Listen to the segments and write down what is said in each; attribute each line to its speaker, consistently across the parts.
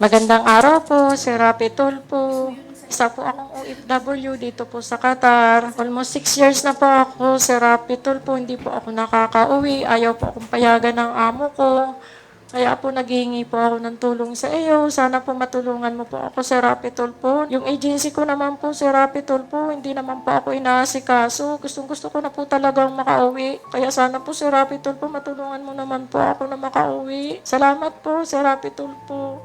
Speaker 1: Magandang araw po, Sir Rapi Tulpo. Isa po akong OFW dito po sa Qatar. Almost six years na po ako, Sir Rapi Tulpo. Hindi po ako nakakauwi. Ayaw po akong payagan ng amo ko. Kaya po naghihingi po ako ng tulong sa iyo. Sana po matulungan mo po ako, Sir Rapi Tulpo. Yung agency ko naman po, Sir Rapi Tulpo, hindi naman po ako inaasikaso. Gustong gusto ko na po talagang makauwi. Kaya sana po, Sir Rapi Tulpo, matulungan mo naman po ako na makauwi. Salamat po, Sir Rapi Tulpo.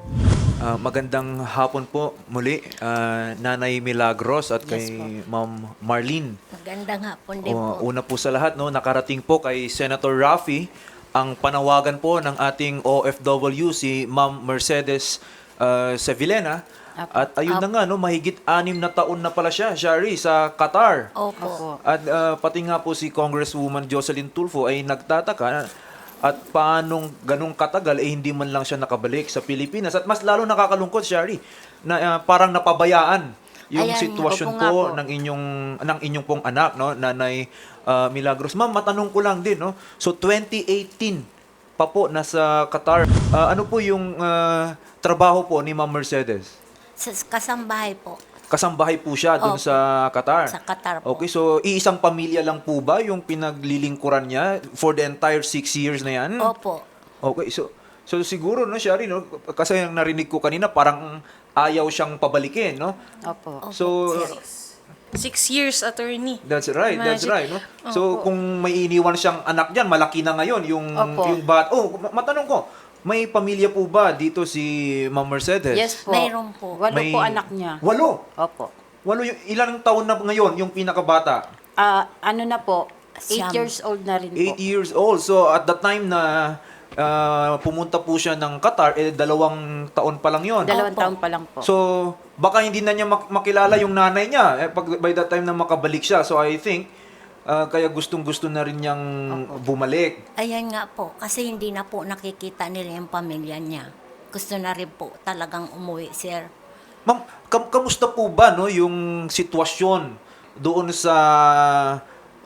Speaker 2: Ah, magandang hapon po muli, ah, Nanay Milagros at kay Ma'am Marlene.
Speaker 3: Magandang hapon din
Speaker 2: O,
Speaker 3: po.
Speaker 2: una po sa lahat, no, nakarating po kay Senator Raffy ang panawagan po ng ating OFW, si Ma'am Mercedes ah, Sevillena. At ayun na nga, no, mahigit anim na taon na pala siya, Shari, sa Qatar.
Speaker 3: Opo.
Speaker 2: At ah, pati nga po si Congresswoman Jocelyn Tulfo ay nagtataka at paanong ganong katagal eh hindi man lang siya nakabalik sa Pilipinas. At mas lalo nakakalungkot, Shari, na ah, parang napabayaan yung
Speaker 3: Ayan,
Speaker 2: sitwasyon po,
Speaker 3: po.
Speaker 2: ng inyong ng inyong pong anak, no, Nanay ah, Milagros. Ma'am, matanong ko lang din, no. So 2018 pa po nasa Qatar. Ah, ano po yung ah, trabaho po ni Ma'am Mercedes?
Speaker 3: Sa kasambahay po.
Speaker 2: Kasambahay po siya doon
Speaker 3: Opo.
Speaker 2: sa Qatar.
Speaker 3: Sa Qatar po.
Speaker 2: Okay, so iisang pamilya lang po ba yung pinaglilingkuran niya for the entire six years na yan?
Speaker 3: Opo.
Speaker 2: Okay, so so siguro no, Shari, no, kasi yung narinig ko kanina parang ayaw siyang pabalikin, no?
Speaker 4: Opo.
Speaker 2: So
Speaker 5: Six years, attorney.
Speaker 2: that's right, that's
Speaker 5: Imagine.
Speaker 2: right, no? So kung may iniwan siyang anak diyan, malaki na ngayon yung
Speaker 4: Opo.
Speaker 2: yung bat. Oh, ma- matanong ko, may pamilya po ba dito si Ma'am Mercedes?
Speaker 4: Yes po.
Speaker 3: Mayroon po.
Speaker 4: Walo
Speaker 2: May-
Speaker 4: po anak niya.
Speaker 2: Walo.
Speaker 4: Opo.
Speaker 2: Walo yung ilang taon na ngayon yung pinakabata?
Speaker 4: Ah, ano na po?
Speaker 3: Siyam.
Speaker 4: 8 years old na rin po.
Speaker 2: Eight years old. So, at the time na ah, pumunta po siya ng Qatar, eh, dalawang taon pa lang yon.
Speaker 4: Dalawang
Speaker 3: Opo.
Speaker 4: taon pa lang po.
Speaker 2: So, baka hindi na niya mak- makilala yung nanay niya eh, pag, by that time na makabalik siya. So, I think, ah, kaya gustong-gusto na rin niyang bumalik.
Speaker 3: Ayan nga po. Kasi hindi na po nakikita nila yung pamilya niya. Gusto na rin po talagang umuwi, sir.
Speaker 2: Ma'am, kam- kamusta po ba no, yung sitwasyon doon sa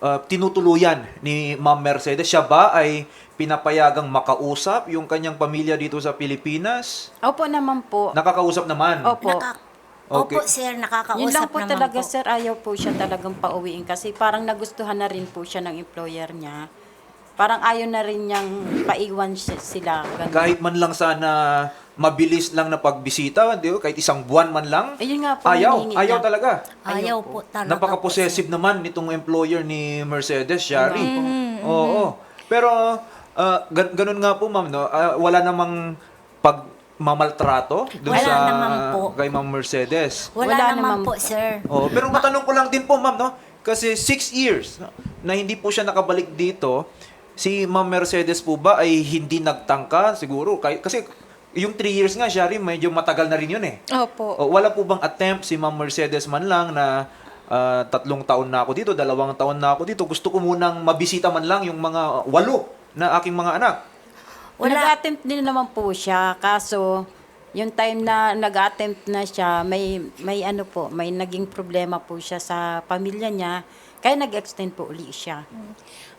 Speaker 2: ah, tinutuluyan ni Ma'am Mercedes? Siya ba ay pinapayagang makausap yung kanyang pamilya dito sa Pilipinas?
Speaker 4: Opo naman po.
Speaker 2: Nakakausap naman.
Speaker 4: Opo.
Speaker 3: Naka-
Speaker 2: Okay.
Speaker 3: Opo, sir. Nakakausap
Speaker 4: Yun lang po
Speaker 3: naman
Speaker 4: talaga,
Speaker 3: po.
Speaker 4: sir. Ayaw po siya talagang pauwiin kasi parang nagustuhan na rin po siya ng employer niya. Parang ayaw na rin niyang paiwan siya- sila. Ganun.
Speaker 2: Kahit man lang sana mabilis lang na pagbisita, di ba? kahit isang buwan man lang.
Speaker 4: Ayun nga po,
Speaker 2: Ayaw,
Speaker 4: hinihingi
Speaker 2: ayaw
Speaker 4: niya.
Speaker 2: talaga.
Speaker 3: Ayaw po talaga
Speaker 2: Napaka-possessive naman nitong employer ni Mercedes, Shari.
Speaker 4: Mm-hmm.
Speaker 2: Oo. Pero ah, gan- ganun nga po, ma'am, no? Ah, wala namang pag mamaltrato
Speaker 3: Wala
Speaker 2: sa
Speaker 3: naman po.
Speaker 2: kay Ma'am Mercedes.
Speaker 3: Wala,
Speaker 4: Wala
Speaker 3: naman,
Speaker 4: naman
Speaker 3: po, sir.
Speaker 2: Oh, pero matanong ko lang din po, ma'am, no? Kasi six years no, na hindi po siya nakabalik dito, si Ma'am Mercedes po ba ay hindi nagtangka siguro? Kay- Kasi yung three years nga, Shari, medyo matagal na rin yun eh.
Speaker 5: Opo.
Speaker 2: O, wala po bang attempt si Ma'am Mercedes man lang na ah, tatlong taon na ako dito, dalawang taon na ako dito, gusto ko munang mabisita man lang yung mga walo na aking mga anak.
Speaker 4: Nag-attempt din naman po siya. Kaso, yung time na nag-attempt na siya, may, may ano po, may naging problema po siya sa pamilya niya. Kaya nag-extend po uli siya.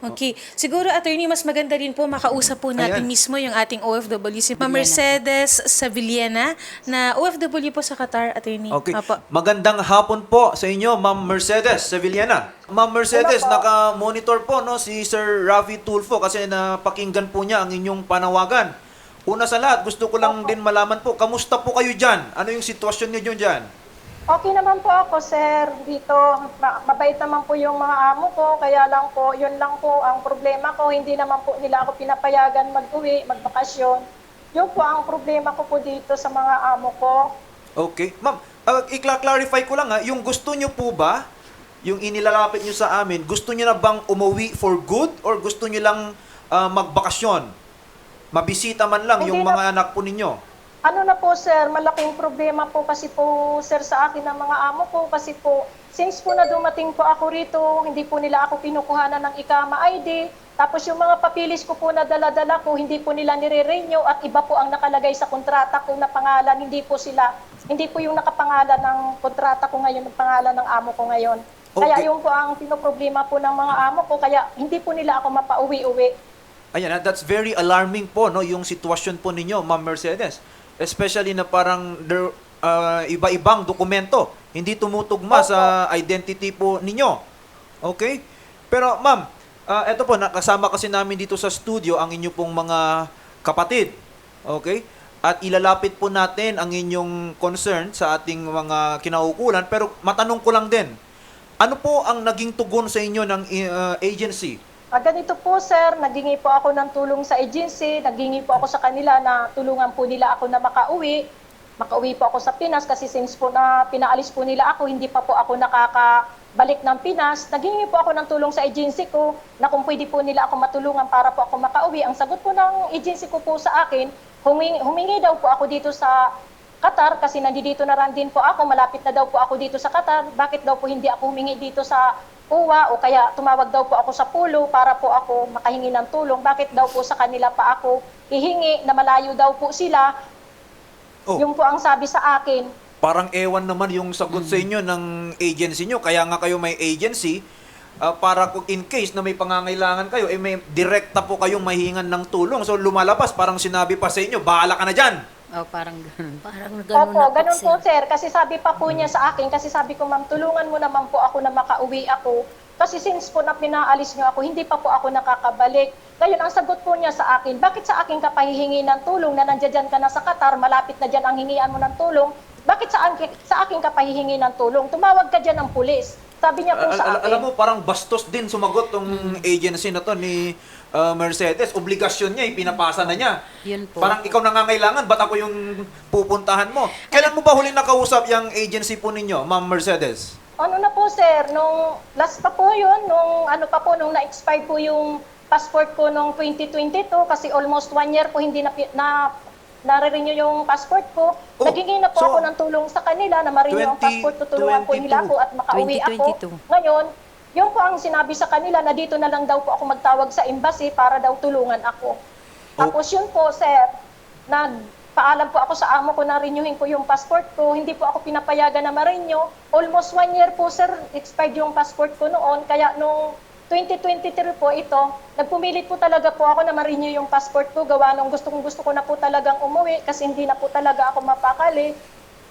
Speaker 5: Okay. Siguro, attorney, mas maganda rin po makausap po natin
Speaker 2: Ayan.
Speaker 5: mismo yung ating OFW, si Ma'am Mercedes Savillena, na OFW po sa Qatar, attorney.
Speaker 2: Okay.
Speaker 5: Opo.
Speaker 2: Magandang hapon po sa inyo, Ma'am Mercedes Sevillana. Ma'am Mercedes, naka-monitor po no si Sir Rafi Tulfo kasi napakinggan po niya ang inyong panawagan. Una sa lahat, gusto ko lang din malaman po, kamusta po kayo dyan? Ano yung sitwasyon niyo dyan?
Speaker 6: Okay naman po ako, sir. Dito, ma- mabait naman po yung mga amo ko. Kaya lang po, yun lang po ang problema ko. Hindi naman po nila ako pinapayagan mag-uwi, magbakasyon. Yun po ang problema ko po dito sa mga amo ko.
Speaker 2: Okay. Ma'am, uh, i-clarify ko lang ha, yung gusto niyo po ba, yung inilalapit niyo sa amin, gusto niyo na bang umuwi for good or gusto niyo lang ah, magbakasyon? Mabisita man lang
Speaker 6: Hindi
Speaker 2: yung
Speaker 6: na-
Speaker 2: mga anak po ninyo.
Speaker 6: Ano na po, sir, malaking problema po kasi po, sir, sa akin ng mga amo ko. Kasi po, since po na dumating po ako rito, hindi po nila ako pinukuhanan ng ikama ID. Tapos yung mga papilis ko po na dala-dala ko, hindi po nila nire-renew at iba po ang nakalagay sa kontrata ko na pangalan. Hindi po sila, hindi po yung nakapangalan ng kontrata ko ngayon, ng pangalan ng amo ko ngayon. Kaya
Speaker 2: Okay.
Speaker 6: yung po ang pinoproblema po ng mga amo ko, kaya hindi po nila ako mapauwi-uwi.
Speaker 2: Ayan, ah, that's very alarming po, no, yung sitwasyon po ninyo, Ma'am Mercedes. Especially na parang there, uh, iba-ibang dokumento, hindi tumutugma sa identity po ninyo. Okay? Pero ma'am, ah, eto po, nakasama kasi namin dito sa studio ang inyo pong mga kapatid. Okay? At ilalapit po natin ang inyong concern sa ating mga kinaukulan. Pero matanong ko lang din, ano po ang naging tugon sa inyo ng uh, agency?
Speaker 6: Ah, ganito po sir, nagingi po ako ng tulong sa agency, nagingi po ako sa kanila na tulungan po nila ako na makauwi. Makauwi po ako sa Pinas kasi since po na pinaalis po nila ako, hindi pa po ako nakakabalik ng Pinas. Nagingi po ako ng tulong sa agency ko na kung pwede po nila ako matulungan para po ako makauwi. Ang sagot po ng agency ko po sa akin, humingi, humingi daw po ako dito sa Qatar kasi nandito na rin din po ako, malapit na daw po ako dito sa Qatar. Bakit daw po hindi ako humingi dito sa UWA o kaya tumawag daw po ako sa pulo para po ako makahingi ng tulong. Bakit daw po sa kanila pa ako hihingi na malayo daw po sila?
Speaker 2: Oh.
Speaker 6: Yung po ang sabi sa akin.
Speaker 2: parang ewan naman yung sagot sa inyo ng agency nyo. Kaya nga kayo may agency ah, para kung in case na may pangangailangan kayo, eh may direkta po kayong mahingan ng tulong. So lumalabas, parang sinabi pa sa inyo, bahala ka na dyan.
Speaker 4: Oh, parang ganun.
Speaker 3: Parang ganun
Speaker 6: Opo,
Speaker 3: na po,
Speaker 6: ganun po
Speaker 3: sir.
Speaker 6: Kasi sabi pa po niya sa akin, kasi sabi ko ma'am, tulungan mo naman po ako na makauwi ako. Kasi since po na pinaalis niyo ako, hindi pa po ako nakakabalik. Ngayon, ang sagot po niya sa akin, bakit sa akin ka pahihingi ng tulong na nandiyan ka na sa Qatar, malapit na dyan ang hingian mo ng tulong, bakit sa, akin, sa akin ka pahihingi ng tulong? Tumawag ka dyan ng pulis. Sabi niya po
Speaker 2: Al-
Speaker 6: sa
Speaker 2: al-
Speaker 6: akin.
Speaker 2: alam mo, parang bastos din sumagot tong agency na to ni ah, Mercedes. Obligasyon niya, ipinapasa na niya.
Speaker 4: Yun po.
Speaker 2: Parang ikaw nangangailangan, ba't ako yung pupuntahan mo? Kailan mo ba huling nakausap yung agency po ninyo, Ma'am Mercedes?
Speaker 6: Ano na po sir, nung last pa po yun, nung ano pa po, nung na-expire po yung passport ko nung 2022 kasi almost one year po hindi na, na nare-renew yung passport ko.
Speaker 2: Oh,
Speaker 6: Nagingin na po
Speaker 2: so,
Speaker 6: ako ng tulong sa kanila na ma-renew ang
Speaker 2: 20
Speaker 6: passport, tutulungan po nila
Speaker 2: 22.
Speaker 6: ako at makauwi ako.
Speaker 4: 2022.
Speaker 6: Ngayon, yun po ang sinabi sa kanila na dito na lang daw po ako magtawag sa embassy para daw tulungan ako. Tapos yun po, sir, nagpaalam po ako sa amo ko na renewin ko yung passport ko. Hindi po ako pinapayagan na ma-renew. Almost one year po, sir, expired yung passport ko noon. Kaya nung 2023 po ito, nagpumilit po talaga po ako na ma-renew yung passport ko. Gawa nung gusto kong gusto ko na po talagang umuwi kasi hindi na po talaga ako mapakali.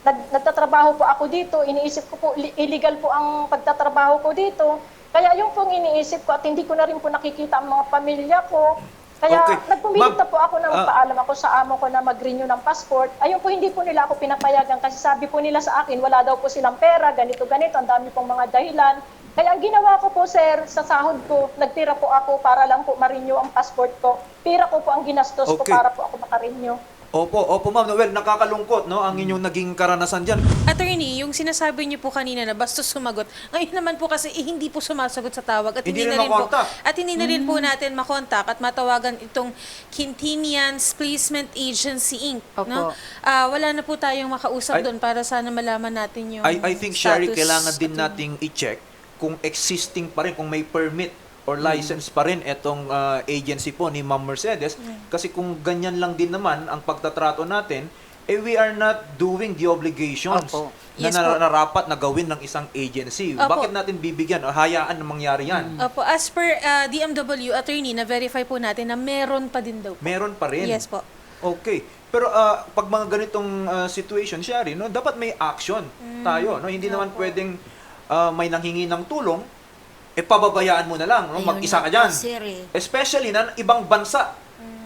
Speaker 6: Nag, nagtatrabaho po ako dito, iniisip ko po, illegal po ang pagtatrabaho ko dito. Kaya yung pong iniisip ko at hindi ko na rin po nakikita ang mga pamilya ko. Kaya
Speaker 2: Okay.
Speaker 6: nagpumilit po ako ng
Speaker 2: ah,
Speaker 6: paalam ako sa amo ko na mag-renew ng passport. Ayun po, hindi po nila ako pinapayagan kasi sabi po nila sa akin, wala daw po silang pera, ganito, ganito, ang dami pong mga dahilan. Kaya ang ginawa ko po, sir, sa sahod ko, nagtira po ako para lang po ma-renew ang passport ko. Pira ko po ang ginastos ko
Speaker 2: Okay.
Speaker 6: para po ako maka-renew.
Speaker 2: Opo, opo ma'am. Well, nakakalungkot no ang inyong naging karanasan diyan.
Speaker 5: Attorney, yung sinasabi niyo po kanina na bastos sumagot, ngayon naman po kasi eh, hindi po sumasagot sa tawag at
Speaker 2: Hindi
Speaker 5: hindi, na rin po
Speaker 2: makontak.
Speaker 5: at hindi na rin po natin makontak at matawagan itong Quintinians Placement Agency Inc. No?
Speaker 4: Opo.
Speaker 5: Ah, wala na po tayong makausap
Speaker 2: I-
Speaker 5: doon para sana malaman natin yung
Speaker 2: I, I think, Sherry,
Speaker 5: status
Speaker 2: kailangan din
Speaker 5: at-
Speaker 2: nating i-check kung existing pa rin, kung may permit or license pa rin itong uh, agency po ni Ma'am Mercedes. Kasi kung ganyan lang din naman ang pagtatrato natin, eh we are not doing the obligations
Speaker 4: Opo.
Speaker 2: na
Speaker 5: Yes po.
Speaker 2: narapat na gawin ng isang agency.
Speaker 5: Opo.
Speaker 2: Bakit natin bibigyan o hayaan na mangyari yan?
Speaker 5: Opo, as per ah, DMW attorney, na-verify po natin na meron pa din daw po.
Speaker 2: Meron pa rin.
Speaker 5: Yes po.
Speaker 2: Okay. Pero ah, pag mga ganitong ah, situation, Shari, no, dapat may action
Speaker 5: Mm.
Speaker 2: tayo. No? Hindi naman pwedeng ah, may nanghingi ng tulong, eh pababayaan mo na lang. No? Mag-isa ka dyan.
Speaker 3: sir, eh.
Speaker 2: Especially na ibang bansa.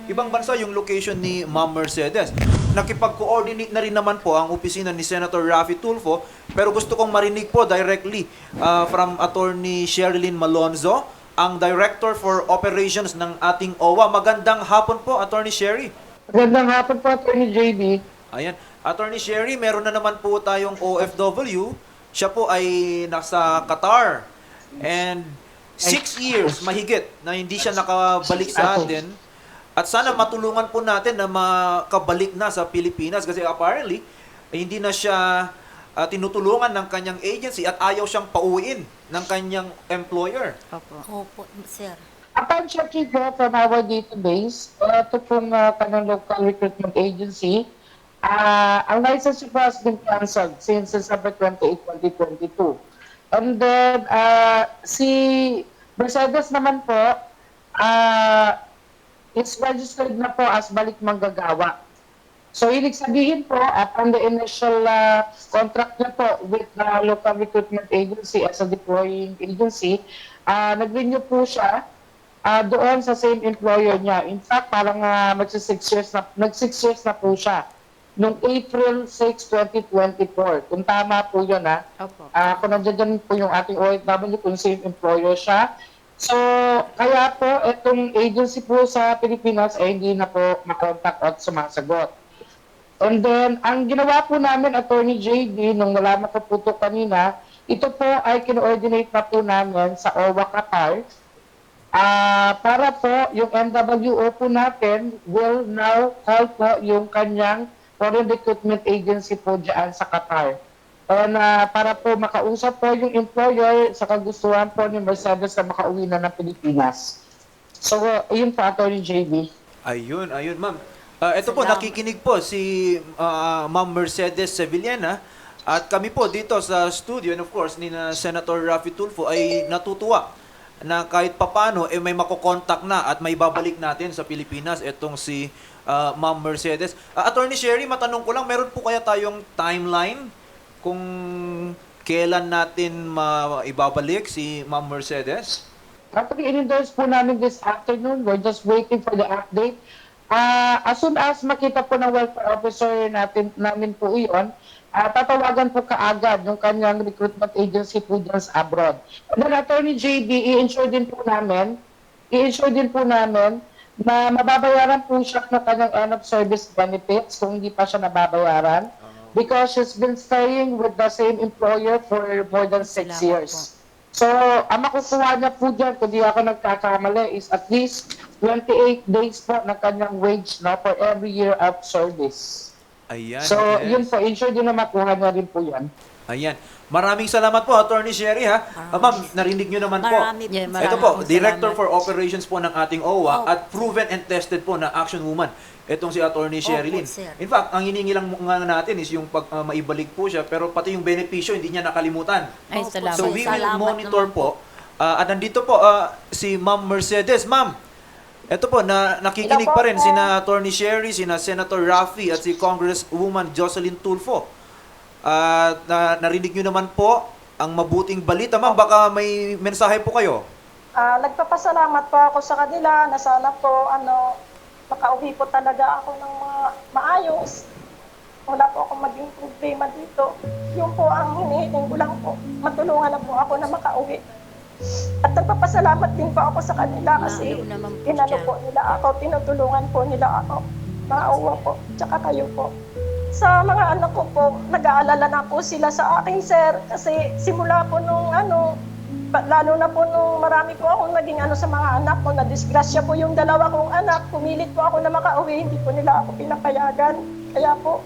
Speaker 2: Ibang bansa yung location ni Ma'am Mercedes. Nakipag-coordinate na rin naman po ang opisina ni Senator Raffy Tulfo. Pero gusto kong marinig po directly ah, from Attorney Sherilyn Malonzo, ang Director for Operations ng ating OWA. Magandang hapon po, Attorney Sherry.
Speaker 7: Magandang hapon po, Attorney JB.
Speaker 2: Ayan. Attorney Sherry, meron na naman po tayong OFW. Siya po ay nasa Qatar. And six years mahigit na hindi siya nakabalik sa atin. At sana matulungan po natin na makabalik na sa Pilipinas kasi apparently eh, hindi na siya ah, tinutulungan ng kanyang agency at ayaw siyang pauwiin ng kanyang employer.
Speaker 4: Opo.
Speaker 3: Opo, sir.
Speaker 7: Upon checking po from our database, uh, ito pong uh, kanong local recruitment agency, uh, ang license po has been cancelled since December 28, 2022. And then, uh, si Mercedes naman po, uh, is registered na po as balik manggagawa. So, ibig sabihin po, upon the initial uh, contract niya po with the local recruitment agency as a deploying agency, uh, nag-renew po siya ah, doon sa same employer niya. In fact, parang uh, magsi six years na, nag six years na po siya. Noong April 6, 2024. Kung tama po yun, ha?
Speaker 4: Opo.
Speaker 7: Ah, kung nandiyan dyan po yung ating OFW, kung same employer siya. So, kaya po, itong agency po sa Pilipinas ay hindi na po makontak at sumasagot. And then, ang ginawa po namin, Attorney JB, nung nalaman ko po ito kanina, ito po ay kino-ordinate na po namin sa OWA Qatar. Ah, para po, yung MWO po natin will now call po yung kanyang foreign recruitment agency po dyan sa Qatar. And, ah, para po makausap po yung employer sa kagustuhan po ni Mercedes na makauwi na ng Pilipinas. So, uh, yun po, Attorney JB.
Speaker 2: Ayun, ayun, ma'am. Ah, ito po, nakikinig po si ah, Ma'am Mercedes Sevillana. At kami po dito sa studio, and of course, ni na Senator Rafi Tulfo ay natutuwa na kahit papano eh, may makokontak na at may babalik natin sa Pilipinas itong si ah, Ma'am Mercedes. Ah, Attorney Sherry, matanong ko lang, meron po kaya tayong timeline kung kailan natin maibabalik si Ma'am Mercedes?
Speaker 7: Actually, in-endorse po namin this afternoon. We're just waiting for the update. Ah, as soon as makita po ng welfare officer natin, namin po iyon, ah, tatawagan po kaagad yung kanyang recruitment agency po dyan sa abroad. Then, Attorney JB, i-ensure din po namin, i-ensure din po namin na mababayaran po siya ng kanyang end of service benefits kung hindi pa siya nababayaran because she's been staying with the same employer for more than six
Speaker 4: Salamat
Speaker 7: years. So, ang makukuha niya po dyan, kung di ako nagkakamali, is at least 28 days po ng kanyang wage no, for every year of service.
Speaker 2: Ayan.
Speaker 7: So,
Speaker 2: yes.
Speaker 7: yun po, ensure din na makuha niya rin po yan.
Speaker 2: Ayan. Maraming salamat po, Attorney Sherry, ha? Ah, ma'am, narinig nyo naman po.
Speaker 4: Yeah, marami
Speaker 2: Ito po,
Speaker 4: pong
Speaker 2: Director
Speaker 4: salamat.
Speaker 2: for Operations po ng ating OWA
Speaker 3: Oh.
Speaker 2: at proven and tested po na action woman. Itong si Attorney Sherry
Speaker 3: Opo,
Speaker 2: Lynn.
Speaker 3: sir.
Speaker 2: In fact, ang hiningi lang nga natin is yung pag ah, maibalik po siya, pero pati yung benepisyo hindi niya nakalimutan.
Speaker 4: Ay,
Speaker 3: Opo,
Speaker 4: salamat.
Speaker 2: So we will
Speaker 3: Salamat
Speaker 2: monitor
Speaker 3: naman
Speaker 2: po. Ah, at nandito po ah, si Ma'am Mercedes. Ma'am, ito po, na, nakikinig pa rin sina Attorney Sherry, sina Senator Raffy at si Congresswoman Jocelyn Tulfo. At na, narinig nyo naman po ang mabuting balita. Ma'am, baka may mensahe po kayo.
Speaker 6: Ah, nagpapasalamat po ako sa kanila na sana po ano makauwi po talaga ako ng mga maayos. Wala po akong maging problema dito. Yun po ang hinihiling ko lang po. Matulungan na po ako na makauwi. At nagpapasalamat din po ako sa kanila kasi
Speaker 4: naman po
Speaker 6: inano
Speaker 4: siya.
Speaker 6: po nila ako, tinutulungan po nila ako. Mga uwa po, tsaka kayo po. Sa mga anak ko po, nag-aalala na po sila sa akin, sir. Kasi simula po nung ano, lalo na po nung marami po akong naging ano sa mga anak ko, na disgrasya po yung dalawa kong anak. Pumilit po ako na makauwi, hindi po nila ako pinapayagan. Kaya po,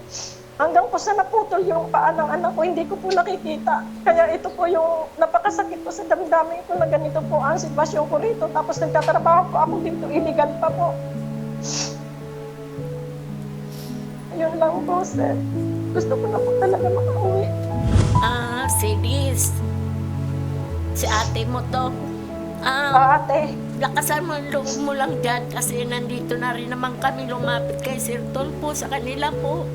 Speaker 6: hanggang po sa naputol yung paa ng anak ko, hindi ko po nakikita. Kaya ito po yung napakasakit po sa damdamin ko na ganito po ang sitwasyon ko rito. Tapos nagtatrabaho po ako dito, illegal pa po. Ayun lang po, sir. Gusto ko na po talaga makauwi.
Speaker 3: Ah, si Liz. Si ate mo to. Ah,
Speaker 6: Ah, ate,
Speaker 3: lakasan mo ang loob mo lang dyan kasi nandito na rin naman kami lumapit kay Sir Tolpo sa kanila po.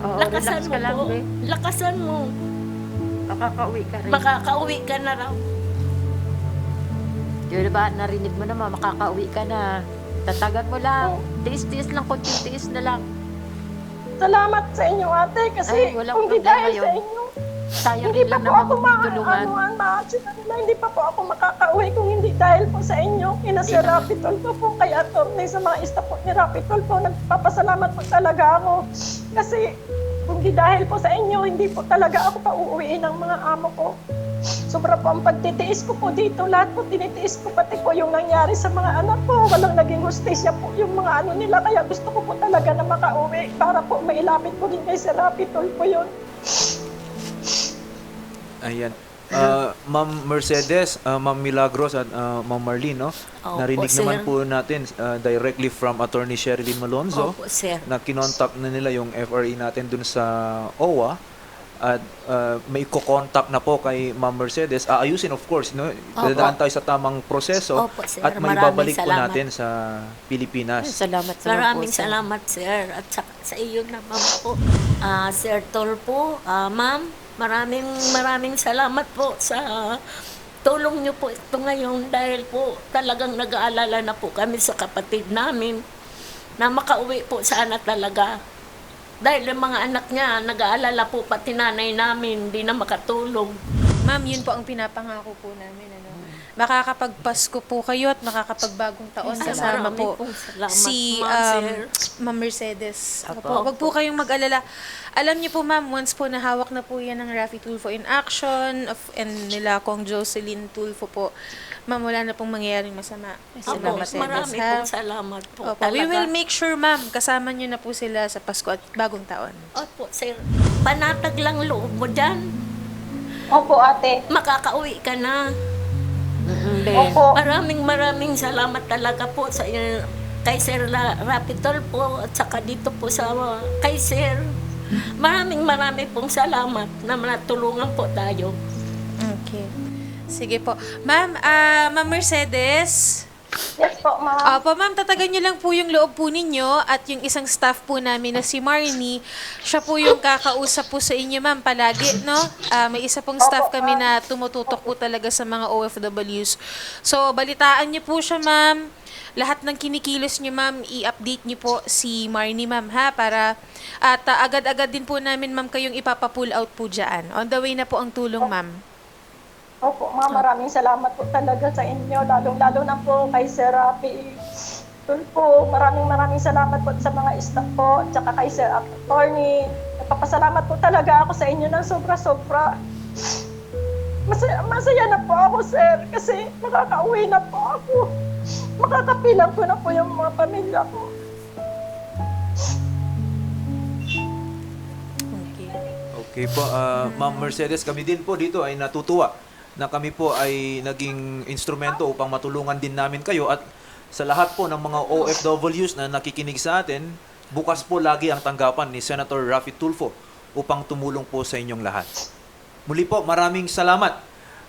Speaker 4: Oo,
Speaker 3: lakasan mo
Speaker 4: ka lang,
Speaker 3: po.
Speaker 4: be.
Speaker 3: Lakasan mo.
Speaker 4: Makakauwi ka rin.
Speaker 3: Makakauwi ka na raw.
Speaker 4: Di ba, narinig mo naman, makakauwi ka na. Tatagan mo lang. Tiis-tiis lang, konti-tiis na lang.
Speaker 6: Salamat sa inyo, ate. Kasi
Speaker 4: Ay, walang
Speaker 6: kung di
Speaker 4: problema
Speaker 6: dahil sa
Speaker 4: yun.
Speaker 6: inyo,
Speaker 4: Tayo
Speaker 6: hindi
Speaker 4: rin
Speaker 6: pa
Speaker 4: lang
Speaker 6: po
Speaker 4: naman
Speaker 6: ako ma
Speaker 4: tulungan.
Speaker 6: nila. Hindi pa po ako makakauwi kung hindi dahil po sa inyo. Kina Sir Rapitol po po, kay attorney sa mga staff po ni Rapitol po. Nagpapasalamat po talaga ako. Kasi kung di dahil po sa inyo, hindi po talaga ako pa uuwiin ng mga amo ko. Sobra po ang pagtitiis ko po dito. Lahat po tinitiis ko pati po yung nangyari sa mga anak ko. Walang naging hustisya po yung mga ano nila. Kaya gusto ko po talaga na makauwi para po mailapit ko rin kay Sir Rapitol po yun.
Speaker 2: Ayan. Ah, Ma'am Mercedes, ah, Ma'am Milagros at ah, Ma'am Marlene, no?
Speaker 3: Opo,
Speaker 2: Narinig
Speaker 3: sir.
Speaker 2: naman po natin ah, directly from Attorney Sherilyn Malonzo
Speaker 3: Opo, sir.
Speaker 2: na kinontak na nila yung FRA natin dun sa OWA at uh, may contact na po kay Ma'am Mercedes, aayusin of course, no? Dadaan tayo sa tamang proseso
Speaker 3: Opo, sir.
Speaker 2: at may
Speaker 3: Maraming
Speaker 2: babalik po
Speaker 3: salamat.
Speaker 2: natin sa Pilipinas.
Speaker 4: Salamat sa
Speaker 3: Maraming
Speaker 4: po, sir.
Speaker 3: salamat, sir. At sa, sa iyo naman po. Ah, sir Tolpo, ah, ma'am, maraming maraming salamat po sa tulong niyo po ito ngayon dahil po talagang nag-aalala na po kami sa kapatid namin na makauwi po sana talaga. Dahil yung mga anak niya, nag-aalala po pati nanay namin, hindi na makatulog.
Speaker 5: Ma'am, yun po ang pinapangako po namin. Ano? Makakapagpasko po kayo at makakapagbagong taon
Speaker 3: Yes,
Speaker 5: kasama
Speaker 3: marami
Speaker 5: po
Speaker 3: pong salamat,
Speaker 5: si
Speaker 3: ma'am,
Speaker 5: um,
Speaker 3: sir.
Speaker 5: Ma'am Mercedes. Opo. Wag po kayong mag-alala. Alam niyo po ma'am, once po nahawak na po yan ng Rafi Tulfo in action of, and nila kong Jocelyn Tulfo po, ma'am, wala na pong mangyayaring masama.
Speaker 3: Opo,
Speaker 5: Salamat,
Speaker 3: marami
Speaker 5: ha?
Speaker 3: pong salamat po.
Speaker 5: Opo,
Speaker 3: talaga.
Speaker 5: we will make sure ma'am, kasama niyo na po sila sa Pasko at bagong taon.
Speaker 3: Opo, sir. Panatag lang loob mo dyan.
Speaker 6: Opo, ate.
Speaker 3: Makakauwi ka na.
Speaker 6: Opo.
Speaker 3: Maraming maraming salamat talaga po sa inyo, kay Sir La, Rapitol po at saka dito po sa kay Sir. Maraming maraming pong salamat na natulungan po tayo.
Speaker 5: Okay. Sige po. Ma'am, ah, Ma'am Mercedes,
Speaker 6: Yes po, ma'am.
Speaker 5: Opo, ma'am, tatagan niyo lang po yung loob po ninyo at yung isang staff po namin na si Marnie, siya po yung kakausap po sa inyo, ma'am, palagi, no? Ah, may isa pong staff kami na tumututok po talaga sa mga OFWs. So, balitaan niyo po siya, ma'am. Lahat ng kinikilos niyo, ma'am, i-update niyo po si Marnie, ma'am, ha? Para, at ah, agad-agad din po namin, ma'am, kayong ipapapull out po dyan. On the way na po ang tulong, ma'am.
Speaker 6: Opo, ma'am, maraming salamat po talaga sa inyo, lalong-lalo na po kay Sir Rafi. Tulpo, maraming maraming salamat po sa mga staff po, at saka kay Sir Attorney. Nagpapasalamat po talaga ako sa inyo ng sobra-sobra. Masaya, masaya na po ako, sir, kasi makakauwi na po ako. Makakapilang ko na po yung mga pamilya ko.
Speaker 5: Okay.
Speaker 2: Okay po, ah, Ma'am Mercedes, kami din po dito ay natutuwa na kami po ay naging instrumento upang matulungan din namin kayo at sa lahat po ng mga OFWs na nakikinig sa atin, bukas po lagi ang tanggapan ni Senator Rafi Tulfo upang tumulong po sa inyong lahat. Muli po, maraming salamat,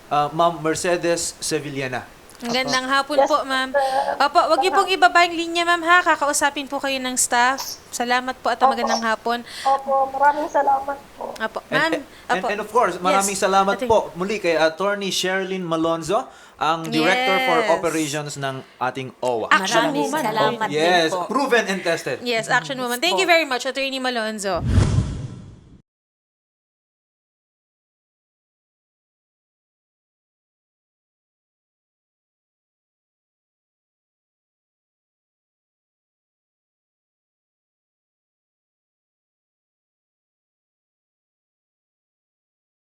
Speaker 2: ah, Ma'am Mercedes Sevillana.
Speaker 5: Ang gandang hapon po, ma'am. Opo, wag niyo pong ibaba yung linya, ma'am, ha? Kakausapin po kayo ng staff. Salamat po at magandang hapon.
Speaker 6: Opo, maraming salamat po.
Speaker 2: And,
Speaker 5: ma'am.
Speaker 2: and,
Speaker 5: Opo.
Speaker 2: and of course, maraming
Speaker 5: Yes.
Speaker 2: salamat po muli kay Attorney Sherilyn Malonzo, ang Director for
Speaker 5: Yes.
Speaker 2: Operations ng ating OWA.
Speaker 5: Action
Speaker 3: Maraming
Speaker 5: woman.
Speaker 3: salamat din
Speaker 2: Yes,
Speaker 3: po.
Speaker 2: proven and tested.
Speaker 5: Yes, action woman. Thank you very much, Attorney Malonzo.